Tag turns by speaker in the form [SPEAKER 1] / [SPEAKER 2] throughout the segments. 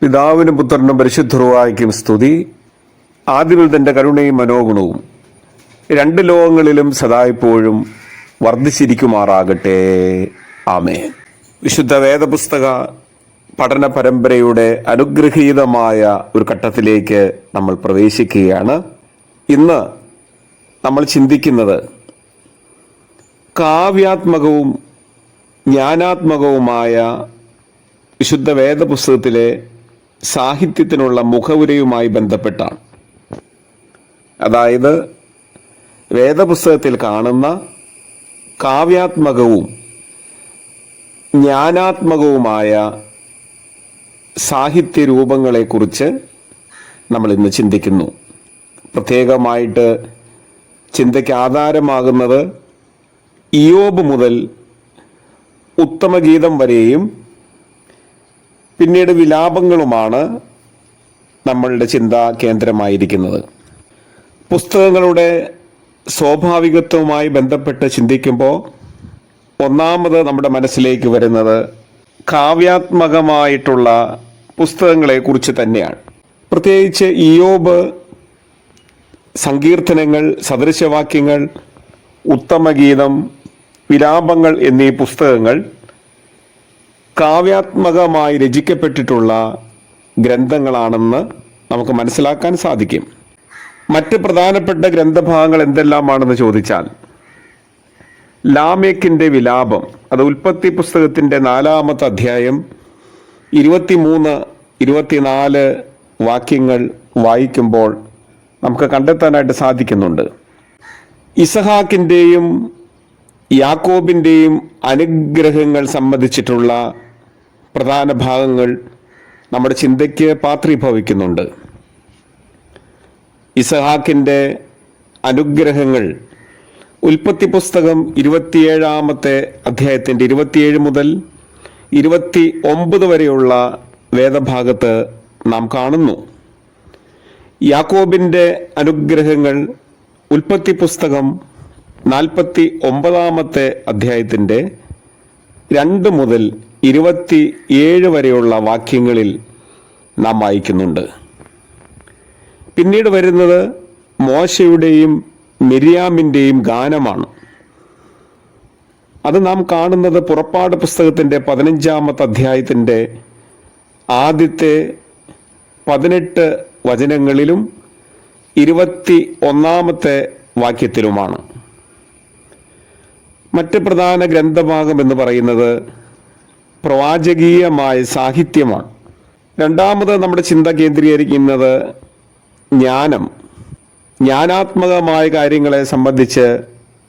[SPEAKER 1] പിതാവിനും പുത്രനും പരിശുദ്ധറുവായിക്കും സ്തുതി. ആദ്യമിൽ തന്റെ കരുണയും മനോഗുണവും രണ്ട് ലോകങ്ങളിലും സദായിപ്പോഴും വർദ്ധിച്ചിരിക്കുമാറാകട്ടെ. ആമേ വിശുദ്ധ വേദപുസ്തക പഠന പരമ്പരയുടെ അനുഗ്രഹീതമായ ഒരു ഘട്ടത്തിലേക്ക് നമ്മൾ പ്രവേശിക്കുകയാണ്. ഇന്ന് നമ്മൾ ചിന്തിക്കുന്നത് കാവ്യാത്മകവും ജ്ഞാനാത്മകവുമായ വിശുദ്ധ വേദപുസ്തകത്തിലെ സാഹിത്യത്തിനുള്ള മുഖവുരയുമായി ബന്ധപ്പെട്ടാണ്. അതായത് വേദപുസ്തകത്തിൽ കാണുന്ന കാവ്യാത്മകവും ജ്ഞാനാത്മകവുമായ സാഹിത്യ രൂപങ്ങളെക്കുറിച്ച് നമ്മൾ ഇന്ന് ചിന്തിക്കുന്നു. പ്രത്യേകമായിട്ട് ചിന്തയ്ക്ക് ആധാരമാകുന്നത് ഇയോബ് മുതൽ ഉത്തമഗീതം വരെയും പിന്നീട് വിലാപങ്ങളുമാണ് നമ്മളുടെ ചിന്താ കേന്ദ്രമായിരിക്കുന്നത്. പുസ്തകങ്ങളുടെ സ്വാഭാവികത്വവുമായി ബന്ധപ്പെട്ട് ചിന്തിക്കുമ്പോൾ ഒന്നാമത് നമ്മുടെ മനസ്സിലേക്ക് വരുന്നത് കാവ്യാത്മകമായിട്ടുള്ള പുസ്തകങ്ങളെ കുറിച്ച് തന്നെയാണ്. പ്രത്യേകിച്ച് ഇയോബ് സങ്കീർത്തനങ്ങൾ സദൃശവാക്യങ്ങൾ ഉത്തമഗീതം വിലാപങ്ങൾ എന്നീ പുസ്തകങ്ങൾ കാവ്യാത്മകമായി രചിക്കപ്പെട്ടിട്ടുള്ള ഗ്രന്ഥങ്ങളാണെന്ന് നമുക്ക് മനസ്സിലാക്കാൻ സാധിക്കും. മറ്റ് പ്രധാനപ്പെട്ട ഗ്രന്ഥഭാഗങ്ങൾ എന്തെല്ലാമാണെന്ന് ചോദിച്ചാൽ ലാമേക്കിന്റെ വിലാപം അത് ഉൽപ്പത്തി പുസ്തകത്തിന്റെ നാലാമത്തെ അധ്യായം ഇരുപത്തിമൂന്ന് ഇരുപത്തിനാല് വാക്യങ്ങൾ വായിക്കുമ്പോൾ നമുക്ക് കണ്ടെത്താനായിട്ട് സാധിക്കുന്നുണ്ട്. ഇസഹാക്കിന്റെയും യാക്കോബിന്റെയും അനുഗ്രഹങ്ങൾ സംബന്ധിച്ചിട്ടുള്ള പ്രധാന ഭാഗങ്ങൾ നമ്മുടെ ചിന്തയ്ക്ക് പാത്രീഭവിക്കുന്നുണ്ട്. ഇസഹാക്കിന്റെ അനുഗ്രഹങ്ങൾ. ഉൽപ്പത്തി പുസ്തകം ഇരുപത്തിയേഴാമത്തെ അധ്യായത്തിന്റെ ഇരുപത്തിയേഴ് മുതൽ ഇരുപത്തി ഒമ്പത് വരെയുള്ള വേദഭാഗത്ത് നാം കാണുന്നു. യാക്കോബിന്റെ അനുഗ്രഹങ്ങൾ ഉൽപ്പത്തി പുസ്തകം നാൽപ്പത്തി ഒമ്പതാമത്തെ അധ്യായത്തിന്റെ രണ്ട് മുതൽ ഇരുപത്തി ഏഴ് വരെയുള്ള വാക്യങ്ങളിൽ നാം വായിക്കുന്നുണ്ട്. പിന്നീട് വരുന്നത് മോശയുടെയും മിരിയാമിന്റെയും ഗാനമാണ്. അത് നാം കാണുന്നത് പുറപ്പാട് പുസ്തകത്തിന്റെ പതിനഞ്ചാമത്തെ അധ്യായത്തിന്റെ ആദ്യത്തെ പതിനെട്ട് വചനങ്ങളിലും ഇരുപത്തി ഒന്നാമത്തെ വാക്യത്തിലുമാണ്. മറ്റ് പ്രധാന ഗ്രന്ഥഭാഗം എന്ന് പറയുന്നത് പ്രവാചകീയമായ സാഹിത്യമാണ്. രണ്ടാമത് നമ്മുടെ ചിന്ത കേന്ദ്രീകരിക്കുന്നത് ജ്ഞാനം. ജ്ഞാനാത്മകമായ കാര്യങ്ങളെ സംബന്ധിച്ച്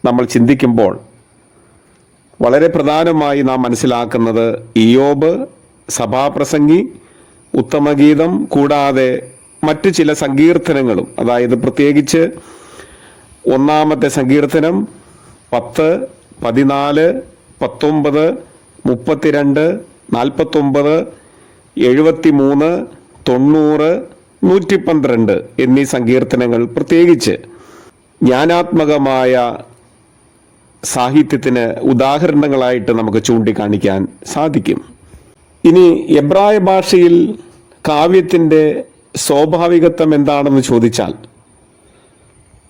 [SPEAKER 1] നമ്മൾ ചിന്തിക്കുമ്പോൾ വളരെ പ്രധാനമായി നാം മനസ്സിലാക്കുന്നത് ഇയോബ് സഭാപ്രസംഗി ഉത്തമഗീതം കൂടാതെ മറ്റു ചില സങ്കീർത്തനങ്ങളും. അതായത് പ്രത്യേകിച്ച് ഒന്നാമത്തെ സങ്കീർത്തനം പത്ത് പതിനാല് പത്തൊമ്പത് മുപ്പത്തിരണ്ട് നാൽപ്പത്തൊമ്പത് എഴുപത്തി മൂന്ന് തൊണ്ണൂറ് നൂറ്റി പന്ത്രണ്ട് എന്നീ സങ്കീർത്തനങ്ങൾ പ്രത്യേകിച്ച് ജ്ഞാനാത്മകമായ സാഹിത്യത്തിന് ഉദാഹരണങ്ങളായിട്ട് നമുക്ക് ചൂണ്ടിക്കാണിക്കാൻ സാധിക്കും. ഇനി എബ്രായ ഭാഷയിൽ കാവ്യത്തിന്റെ സ്വാഭാവികത്വം എന്താണെന്ന് ചോദിച്ചാൽ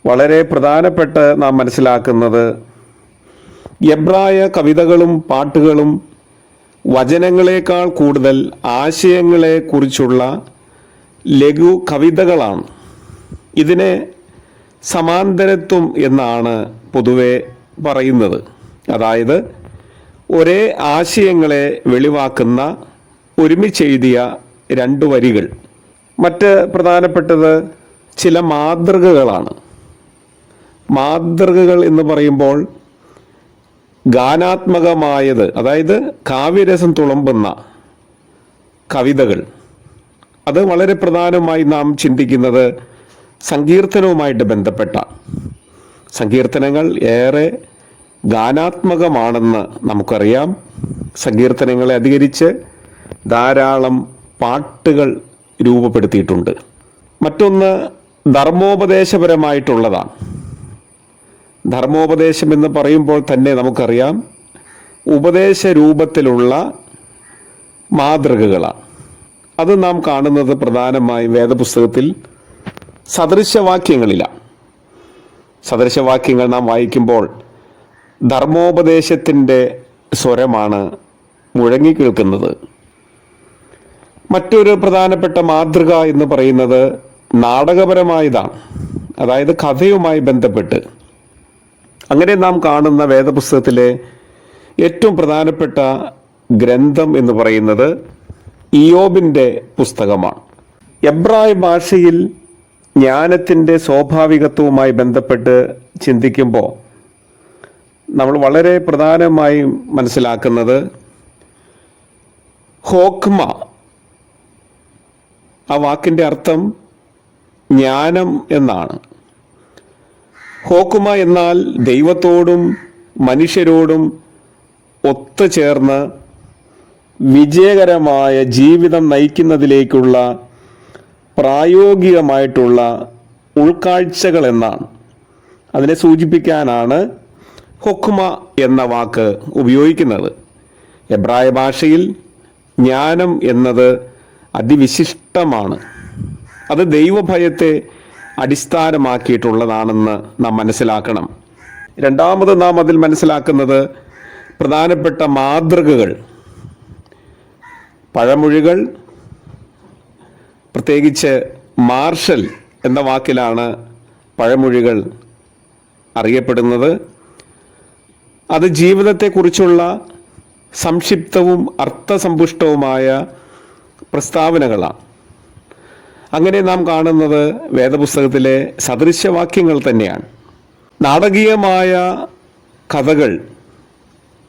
[SPEAKER 1] വളരെ പ്രധാനപ്പെട്ട് നാം മനസ്സിലാക്കുന്നത് എബ്രായ കവിതകളും പാട്ടുകളും വചനങ്ങളെക്കാൾ കൂടുതൽ ആശയങ്ങളെ കുറിച്ചുള്ള ലഘു കവിതകളാണ്. ഇതിനെ സമാന്തരത്വം എന്നാണ് പൊതുവെ പറയുന്നത്. അതായത് ഒരേ ആശയങ്ങളെ വെളിവാക്കുന്ന ഒരുമിച്ചെഴുതിയ രണ്ട് വരികൾ. മറ്റ് പ്രധാനപ്പെട്ടത് ചില മാതൃകകളാണ്. മാതൃകകൾ എന്ന് പറയുമ്പോൾ ഗാനാത്മകമായത് അതായത് കാവ്യരസം തുളമ്പുന്ന കവിതകൾ. അത് വളരെ പ്രധാനമായി നാം ചിന്തിക്കുന്നത് സങ്കീർത്തനവുമായിട്ട് ബന്ധപ്പെട്ട സങ്കീർത്തനങ്ങൾ ഏറെ ഗാനാത്മകമാണെന്ന് നമുക്കറിയാം. സങ്കീർത്തനങ്ങളെ അധികരിച്ച് ധാരാളം പാട്ടുകൾ രൂപപ്പെടുത്തിയിട്ടുണ്ട്. മറ്റൊന്ന് ധർമ്മോപദേശപരമായിട്ടുള്ളതാണ്. ധർമ്മോപദേശം എന്ന് പറയുമ്പോൾ തന്നെ നമുക്കറിയാം ഉപദേശ രൂപത്തിലുള്ള മാതൃകകളാണ്. അത് നാം കാണുന്നത് പ്രധാനമായും വേദപുസ്തകത്തിൽ സദൃശവാക്യങ്ങളിലാണ്. സദൃശവാക്യങ്ങൾ നാം വായിക്കുമ്പോൾ ധർമ്മോപദേശത്തിന്റെ സ്വരമാണ് മുഴങ്ങിക്കേൾക്കുന്നത് മറ്റൊരു പ്രധാനപ്പെട്ട മാതൃക എന്ന് പറയുന്നത് നാടകപരമായതാണ്. അതായത് കഥയുമായി ബന്ധപ്പെട്ട്. അങ്ങനെ നാം കാണുന്ന വേദപുസ്തകത്തിലെ ഏറ്റവും പ്രധാനപ്പെട്ട ഗ്രന്ഥം എന്ന് പറയുന്നത് ഇയോബിന്റെ പുസ്തകമാണ്. എബ്രായ ഭാഷയിൽ ജ്ഞാനത്തിന്റെ സ്വാഭാവികത്വവുമായി ബന്ധപ്പെട്ട് ചിന്തിക്കുമ്പോൾ നമ്മൾ വളരെ പ്രധാനമായി മനസ്സിലാക്കുന്നത് ഹോക്മ ആ വാക്കിന്റെ അർത്ഥം ജ്ഞാനം എന്നാണ്. ഹോക്കുമ എന്നാൽ ദൈവത്തോടും മനുഷ്യരോടും ഒത്തുചേർന്ന് വിജയകരമായ ജീവിതം നയിക്കുന്നതിലേക്കുള്ള പ്രായോഗികമായിട്ടുള്ള ഉൾക്കാഴ്ചകൾ എന്നാണ്. അതിനെ സൂചിപ്പിക്കാനാണ് ഹൊക്കുമ എന്ന വാക്ക് ഉപയോഗിക്കുന്നത്. എബ്രായ ഭാഷയിൽ ജ്ഞാനം എന്നത് അതിവിശിഷ്ടമാണ്. അത് ദൈവഭയത്തെ അടിസ്ഥാനമാക്കിയിട്ടുള്ളതാണെന്ന് നാം മനസ്സിലാക്കണം. രണ്ടാമത് നാം അതിൽ മനസ്സിലാക്കുന്നത് പ്രധാനപ്പെട്ട മാതൃകകൾ. പഴമൊഴികൾ പ്രത്യേകിച്ച് മാർഷൽ എന്ന വാക്കിലാണ് പഴമൊഴികൾ അറിയപ്പെടുന്നത്. അത് ജീവിതത്തെക്കുറിച്ചുള്ള സംക്ഷിപ്തവും അർത്ഥസമ്പുഷ്ടവുമായ പ്രസ്താവനകളാണ്. അങ്ങനെ നാം കാണുന്നത് വേദപുസ്തകത്തിലെ സദൃശവാക്യങ്ങൾ തന്നെയാണ്. നാടകീയമായ കഥകൾ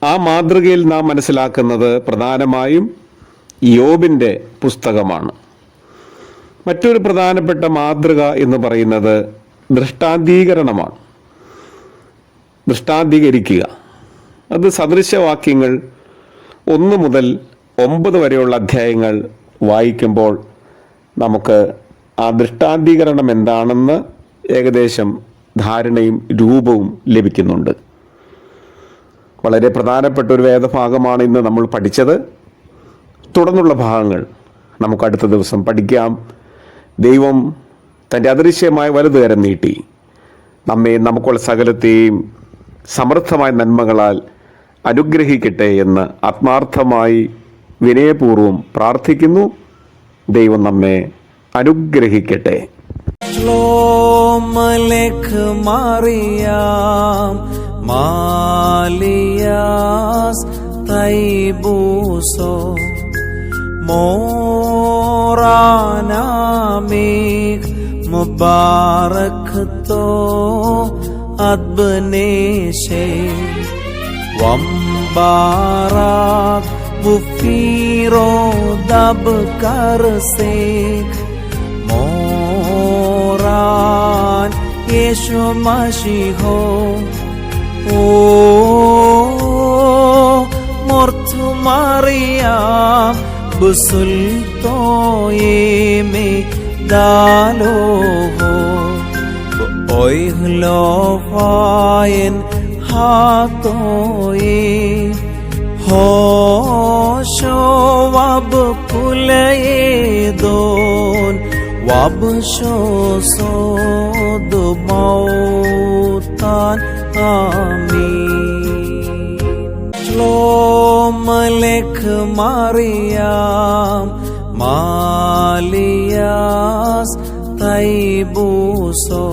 [SPEAKER 1] ആ മാതൃകയിൽ നാം മനസ്സിലാക്കുന്നത് പ്രധാനമായും യോബിന്റെ പുസ്തകമാണ്. മറ്റൊരു പ്രധാനപ്പെട്ട മാതൃക എന്ന് പറയുന്നത് ദൃഷ്ടാന്തീകരണമാണ്. ദൃഷ്ടാന്തീകരിക്കുക. അത് സദൃശവാക്യങ്ങൾ ഒന്ന് മുതൽ ഒമ്പത് വരെയുള്ള അധ്യായങ്ങൾ വായിക്കുമ്പോൾ നമുക്ക് ആ ദൃഷ്ടാന്തീകരണം എന്താണെന്ന് ഏകദേശം ധാരണയും രൂപവും ലഭിക്കുന്നുണ്ട്. വളരെ പ്രധാനപ്പെട്ട ഒരു വേദഭാഗമാണ് ഇന്ന് നമ്മൾ പഠിച്ചത്. തുടർന്നുള്ള ഭാഗങ്ങൾ നമുക്ക് അടുത്ത ദിവസം പഠിക്കാം. ദൈവം തന്റെ അദൃശ്യമായ വലുതുകരം നീട്ടി. നമ്മെ നമുക്കുള്ള സകലത്തെയും സമൃദ്ധമായ നന്മകളാൽ അനുഗ്രഹിക്കട്ടെ എന്ന് ആത്മാർത്ഥമായി വിനയപൂർവം പ്രാർത്ഥിക്കുന്നു. ദൈവം നമ്മെ അനുഗ്രഹിക്കട്ടെ.
[SPEAKER 2] മലേക്ക് മാറിയാം. മാലിയാസ് തൈബൂസോ. മോറാനാമേഘ മുബാറക് തോ അദ്ബനേശേ വംബാറാക് മുഫീറോ ദബ് കർസേഖ് മോറാൻ യേശു മഷിഹോ ഓ മൊർത്തു മറിയാം ബുസുൽത്തോയേമേ ദാലോഹോ Oich lofayen শোয়াব ফুলে দোন ওয়াব শোদ মৌতান আমি মলেখ মারিয়াম মালিয়াস তাই বুসো